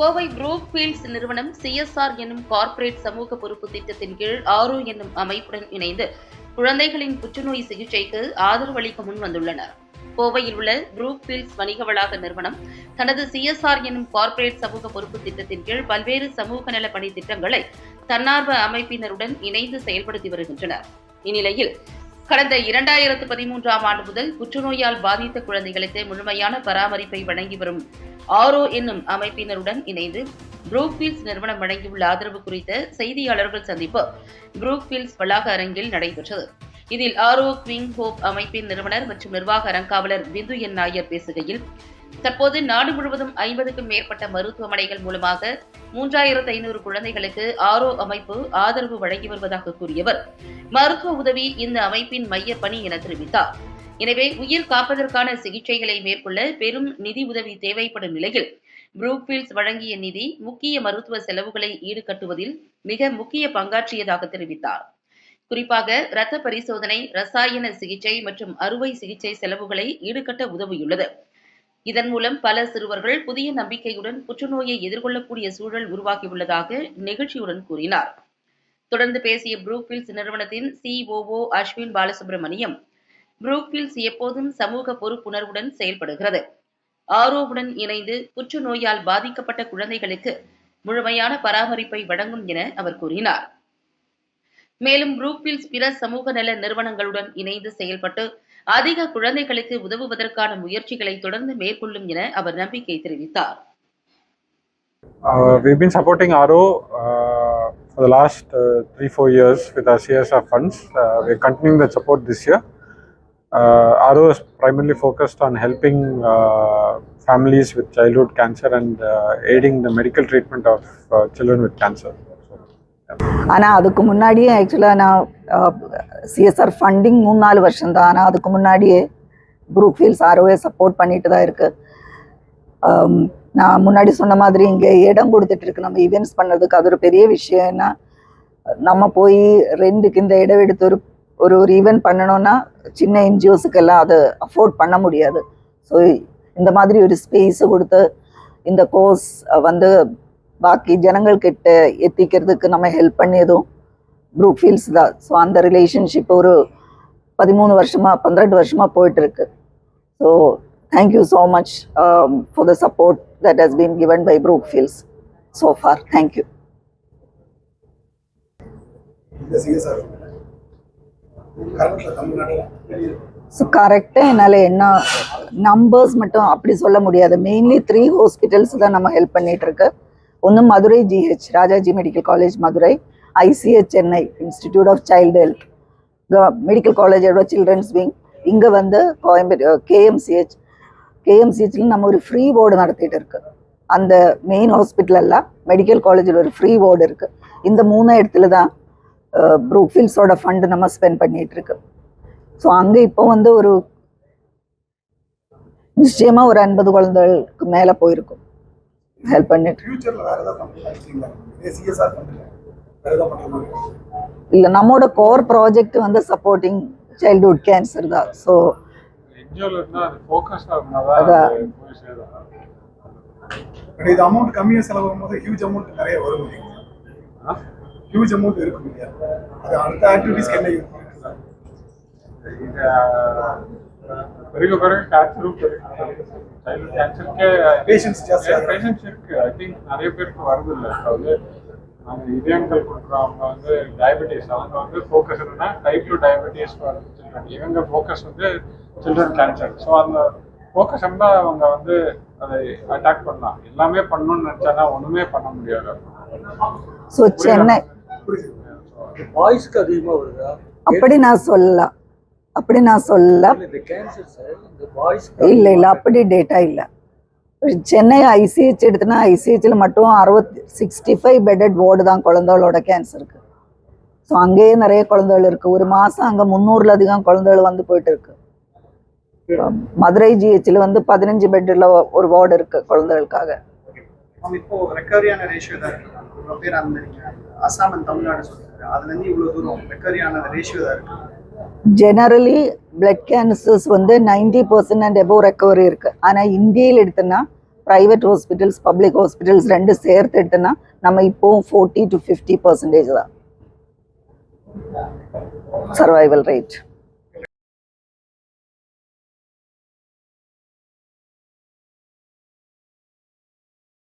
Kovai Brookefields நிறுவனம் CSR என்னும் corporate சமூக பொறுப்பு திட்டத்தின் கீழ் ஆரோ என்னும் அமைப்புடன் இணைந்து குழந்தைகளின் புற்றுநோய் சிகிச்சைக்கு ஆதரவு அளிக்க முன் வந்துள்ளனர். கோவையில் உள்ள ப்ரூக் ஃபீல்ட்ஸ் வணிக வளாக நிறுவனம் தனது சிஎஸ்ஆர் என்னும் கார்ப்பரேட் சமூக பொறுப்பு திட்டத்தின் கீழ் பல்வேறு சமூக நல பணி திட்டங்களை தன்னார்வ அமைப்பினருடன் இணைந்து செயல்படுத்தி வருகின்றனர். இந்நிலையில் கடந்த இரண்டாயிரத்து பதிமூன்றாம் ஆண்டு முதல் புற்றுநோயால் பாதித்த குழந்தைகளுக்கு முழுமையான பராமரிப்பை வழங்கி வரும் ஆரோ என்னும் அமைப்பினருடன் இணைந்து புரூக்ஃபீல்ஸ் நிறுவனம் வழங்கியுள்ள ஆதரவு குறித்த செய்தியாளர்கள் சந்திப்பு ப்ரூக்ஃபீல்ட்ஸ் வளாக அரங்கில் நடைபெற்றது. இதில் ஆரோ குவிங் ஹோப் அமைப்பின் நிறுவனர் மற்றும் நிர்வாக அறங்காவலர் பிந்து என் நாயர் பேசுகையில் தற்போது நாடு முழுவதும் ஐம்பதுக்கும் மேற்பட்ட மருத்துவமனைகள் மூலமாக மூன்றாயிரத்து ஐநூறு குழந்தைகளுக்கு ஆரோ அமைப்பு ஆதரவு வழங்கி வருவதாக கூறியவர். மருத்துவ உதவி இந்த அமைப்பின் மைய பணி என தெரிவித்தார். எனவே உயிர் காப்பதற்கான சிகிச்சைகளை மேற்கொள்ள பெரும் நிதி உதவி தேவைப்படும் நிலையில் புரூக்ஃபீல்ட்ஸ் வழங்கிய நிதி முக்கிய மருத்துவ செலவுகளை ஈடுகட்டுவதில் மிக முக்கிய பங்காற்றியதாக தெரிவித்தார். குறிப்பாக இரத்த பரிசோதனை ரசாயன சிகிச்சை மற்றும் அறுவை சிகிச்சை செலவுகளை ஈடுகட்ட உதவியுள்ளது. இதன் மூலம் பல சிறுவர்கள் புதிய நம்பிக்கையுடன் புற்றுநோயை எதிர்கொள்ளக்கூடிய சூழல் உருவாகியுள்ளதாக நெகிழ்ச்சியுடன் கூறினார். தொடர்ந்து பேசிய ப்ரூக்ஃபீல்ட்ஸ் நிறுவனத்தின் சிஓஓ அஸ்வின் பாலசுப்ரமணியம் ப்ரூக்ஃபீல்ட்ஸ் எப்போதும் சமூக பொறுப்புணர்வுடன் செயல்படுகிறது. ஆரோவுடன் இணைந்து புற்றுநோயால் பாதிக்கப்பட்ட குழந்தைகளுக்கு முழுமையான பராமரிப்பை வழங்கும் என அவர் கூறினார். மேலும் ப்ரூக்ஃபீல்ட்ஸ் பிற சமூக நல நிறுவனங்களுடன் இணைந்து செயல்பட்டு அதிக குழந்தைகளுக்கு உதவுவதற்கான முயற்சிகளை தொடர்ந்து மேற்கொள்ளும் என அவர் நம்பிக்கை தெரிவித்தார் Uh, we've been supporting RO uh, for the last uh, three, four years with our CSR funds. Uh, we're continuing that support this year. Uh, RO is primarily focused on helping uh, families with childhood cancer and uh, aiding the medical treatment of uh, children with cancer. ஆனால் அதுக்கு முன்னாடியே ஆக்சுவலாக நான் CSR funding மூணு நாலு வருஷம் தான். ஆனால் அதுக்கு முன்னாடியே குரூப் ஃபீல்ஸ் ஆர்ஓஏ சப்போர்ட் பண்ணிட்டு தான் இருக்குது நான் முன்னாடி சொன்ன மாதிரி இங்கே இடம் கொடுத்துட்ருக்கு நம்ம ஈவெண்ட்ஸ் பண்ணுறதுக்கு அது ஒரு பெரிய விஷயம். ஏன்னா நம்ம போய் ரெண்டுக்கு இந்த இடம் எடுத்து ஒரு ஒரு ஒரு ஈவெண்ட் பண்ணணும்னா சின்ன என்ஜிஓஸுக்கெல்லாம் அதை அஃபோர்ட் பண்ண முடியாது. ஸோ இந்த மாதிரி ஒரு ஸ்பேஸ் கொடுத்து இந்த கோர்ஸ் வந்து பாக்கி ஜனங்கள்கிட்ட எத்திக்கிறதுக்கு நம்ம ஹெல்ப் பண்ணியதும் குரூப் ஃபீல்ஸ் தான். ஸோ அந்த ரிலேஷன்ஷிப் ஒரு பதிமூணு வருஷமா பன்னிரெண்டு வருஷமா போயிட்டு இருக்கு so thank you so much for the support that has been given by Brookefields so for thank you so கரெக்டாக என்னால் என்ன நம்பர்ஸ் மட்டும் அப்படி சொல்ல முடியாது. மெயின்லி த்ரீ ஹாஸ்பிட்டல்ஸ் தான் நம்ம ஹெல்ப் பண்ணிட்டு இருக்கு. ஒன்று Madurai GH Rajaji medical college Madurai ICH Chennai institute of child health medical காலேஜோட சில்ட்ரன்ஸ் விங் இங்கே வந்து கோயம்பேடு கேஎம்சிஹெச் கேஎம்சிஹெச்சில் நம்ம ஒரு ஃப்ரீ வார்டு நடத்திட்டு இருக்கு. அந்த மெயின் ஹாஸ்பிட்டலெல்லாம் மெடிக்கல் காலேஜில் ஒரு ஃப்ரீ வார்டு இருக்கு. இந்த மூணு இடத்துல தான் ப்ரூக்ஃபீல்ஸோட ஃபண்டு நம்ம ஸ்பெண்ட் பண்ணிட்டு இருக்கு. ஸோ அங்கே இப்போ வந்து ஒரு நிச்சயமாக ஒரு ஐம்பது குழந்தைகளுக்கு மேலே போயிருக்கும். ஹெல்ப் பண்ணிட்டு. ஃபியூச்சர்ல வேற ஏதாவது பண்ணலாம் இருக்கீங்களா? இதே சிஎஸ்ஆர் பண்ணுங்க வேற ஏதாவது பண்ணலாம் இல்லை நம்மளோட கோர் ப்ராஜெக்ட் வந்து சப்போர்ட்டிங் சைல்ட்ஹுட் கேன்சர் தான். ஸோ இது அமௌண்ட் கம்மியா செலவாகும் போது ஹியூஜ் அமௌண்ட் நிறைய வரும்? ஹியூஜ் அமௌண்ட் இருக்கும் இல்லையா? அது அடுத்த ஆக்டிவிட்டிஸ்க்கு என்ன use கேன்சரும் சைல்டு கேன்சருக்கே Patients ஜாஸ்தி ஆகுறாங்க. பேஷன்ஸ் இருக்கு. ஐ திங்க் நிறைய பேருக்கு வருது இல்லை இப்போ வந்து இதயங்கள் கொடுக்குறோம் அவங்க வந்து டயபெட்டிஸ் அவங்க வந்து ஃபோக்கஸ் என்னன்னா டைப் டூ டயபெட்டிஸ் சில்ட்ரன் இவங்க ஃபோக்கஸ் வந்து சில்ட்ரன் கேன்சர் ஸோ அந்த ஃபோக்கஸ் இருந்தால் அவங்க வந்து அதை அட்டாக் பண்ணலாம். எல்லாமே பண்ணணும்னு நினைச்சானா ஒண்ணுமே பண்ண முடியாது. ஸோ சென்னை. பாய்ஸ்க்கு அதிகமாக வருதா? அப்படி நான் சொல்லலாம். அப்படி நான் சொல்லல இல்ல, இல்லை அப்படி டேட்டா இல்லை. சென்னை ஐசிஹெச் எடுத்தனா ஐசிஹெச்சில் மட்டும் அறுபத்தி சிக்ஸ்டி ஃபைவ் பெட்டட் வார்டு தான் குழந்தைகளோட கேன்சருக்கு ஸோ அங்கேயே நிறைய குழந்தைகள் இருக்கு. ஒரு மாதம் அங்கே முந்நூறுல அதிகம் குழந்தைகள் வந்து போயிட்டு இருக்கு. மதுரை ஜிஹெச்சில் வந்து பதினஞ்சு பெட்டில் ஒரு வார்டு இருக்கு குழந்தைகளுக்காக. இவ்வளோ அசாம் தமிழ்நாடு சொல்லிருக்காரு அதுல இருந்து இவ்வளவு தூரம் ரெக்கவரியான ரேஷியோ தான் இருக்கு. ஜெனரலி பிளட் கேன்சர்ஸ் வந்து ninety percent and above recovery இருக்குது ஆனால் இந்தியில் எடுத்தோன்னா ப்ரைவேட் ஹாஸ்பிட்டல்ஸ் பப்ளிக் ஹாஸ்பிட்டல்ஸ் ரெண்டு சேர்த்துட்டுனா நம்ம இப்போவும் ஃபோர்ட்டி டு ஃபிஃப்டி பர்சன்டேஜ் தான். Survival rate